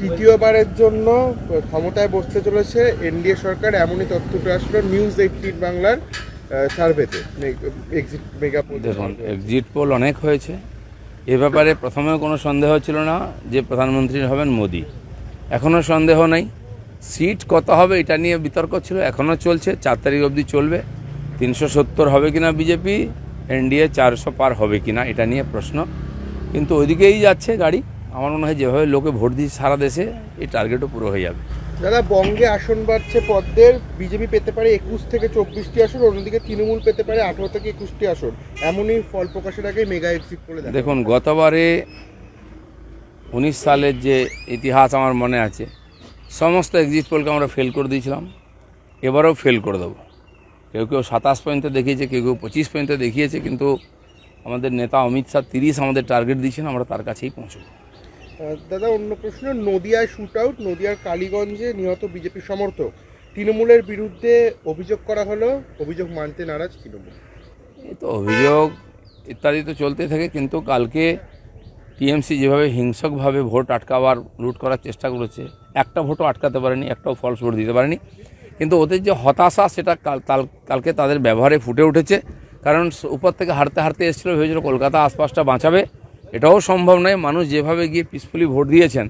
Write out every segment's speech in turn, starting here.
তৃতীয়বারের জন্য ক্ষমতায় বসতে চলেছে এনডিএ সরকার, এমনই তথ্যটা আসলো নিউজ এইটিন বাংলার সার্ভেতে এক্সিট মেগা দেখুন এক্সিট পোল অনেক হয়েছে। এ ব্যাপারে প্রথমেও কোনো সন্দেহ ছিল না যে প্রধানমন্ত্রী হবেন মোদি। এখনও সন্দেহ নেই। সিট কত হবে এটা নিয়ে বিতর্ক ছিল, এখনও চলছে, চার তারিখ অবধি চলবে। তিনশো সত্তর হবে কিনা বিজেপি, এনডিএ চারশো পার হবে কিনা এটা নিয়ে প্রশ্ন। কিন্তু ওইদিকেই যাচ্ছে গাড়ি। আমার মনে হয় যেভাবে লোকে ভোট দিচ্ছে সারা দেশে এই টার্গেটও পুরো হয়ে যাবে। দাদা বঙ্গে আসন বাড়ছে পদ্মের বিজেপি পেতে পারে একুশ থেকে চব্বিশটি আসন অন্যদিকে তৃণমূল পেতে পারে আঠারো থেকে একুশটি আসন। এমনই ফল প্রকাশের আগে মেগা এক্সিট করে দেখুন। গতবারে উনিশ সালের যে ইতিহাস আমার মনে আছে সমস্ত এক্সিট পোলকে আমরা ফেল করে দিয়েছিলাম এবারেও ফেল করে দেবো। কেউ কেউ সাতাশ পর্যন্ত দেখিয়েছে কেউ কেউ পঁচিশ পর্যন্ত দেখিয়েছে কিন্তু আমাদের নেতা অমিত শাহ তিরিশ আমাদের টার্গেট দিয়েছেন আমরা তার কাছেই পৌঁছবো। দাদা, অন্য প্রশ্ন, নদিয়ায় শুট আউট নদিয়ার কালীগঞ্জে নিহত বিজেপি সমর্থক। তৃণমূলের বিরুদ্ধে অভিযোগ করা হলো, অভিযোগ মানতে নারাজ তৃণমূল। তো অভিযোগ ইত্যাদি তো চলতে থাকে, কিন্তু কালকে টিএমসি যেভাবে হিংসকভাবে ভোট আটকাবার, লুট করার চেষ্টা করেছে, একটা ভোটও আটকাতে পারেনি, একটাও ফলস ভোট দিতে পারেনি। কিন্তু ওদের যে হতাশা, সেটা কাল, কাল- কালকে তাদের ব্যবহারে ফুটে উঠেছে। কারণ উপর থেকে হারতে হারতে এসেছিল, ভেবেছিল কলকাতা আশপাশটা বাঁচাবে। এটাও সম্ভব নয় মানুষ যেভাবে গিয়ে পিসফুলি ভোট দিয়েছেন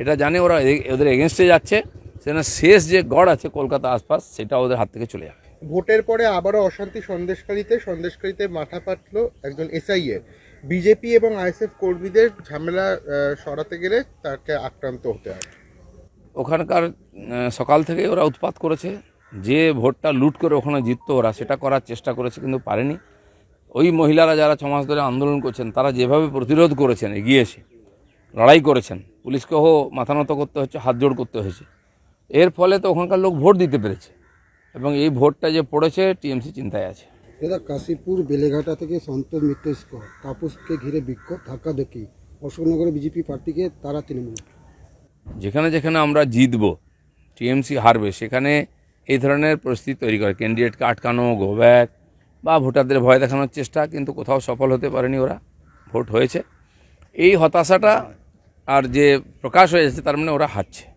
এটা জানে ওরা ওদের এগেনস্টে যাচ্ছে সেখানে শেষ যে গড় আছে কলকাতা আশপাশ সেটা ওদের হাত থেকে চলে যাবে। ভোটের পরে আবারও অশান্তি সন্দেশকারীতে সন্দেশকারীতে মাথা পাতলো একজন এসআই এর বিজেপি এবং আইএসএফ কর্মীদের ঝামেলা সরাতে গেলে তাকে আক্রান্ত হতে হয়। ওখানকার সকাল থেকে ওরা উৎপাত করেছে যে ভোটটা লুট করে ওখানে জিততো ওরা সেটা করার চেষ্টা করেছে কিন্তু পারেনি। ওই মহিলারা যারা ছমাস ধরে আন্দোলন করছেন তারা যেভাবে প্রতিরোধ করেছেন এগিয়ে এসে লড়াই করেছেন পুলিশকেও মাথা নত করতে হচ্ছে হাত জোড় করতে হয়েছে। এর ফলে তো ওখানকার লোক ভোট দিতে পেরেছে এবং এই ভোটটা যে পড়েছে টিএমসি চিন্তায় আছে। দাদা কাশীপুর বেলেঘাটা থেকে সন্তোষ মিত্র স্কোর তাপসকে ঘিরে বিক্ষোভ ধাক্কা দেখি অশোকনগরে বিজেপি প্রার্থীকে তারা তৃণমূল। যেখানে যেখানে আমরা জিতব টিএমসি হারবে সেখানে এই ধরনের পরিস্থিতি তৈরি করে। ক্যান্ডিডেটকে আটকানো গো ব্যাক বা ভোটারদের ভয় দেখানোর চেষ্টা, কিন্তু কোথাও সফল হতে পারেনি ওরা। ভোট হয়েছে। এই হতাশাটা আর যে প্রকাশ হয়ে যাচ্ছে তার মানে ওরা হারছে।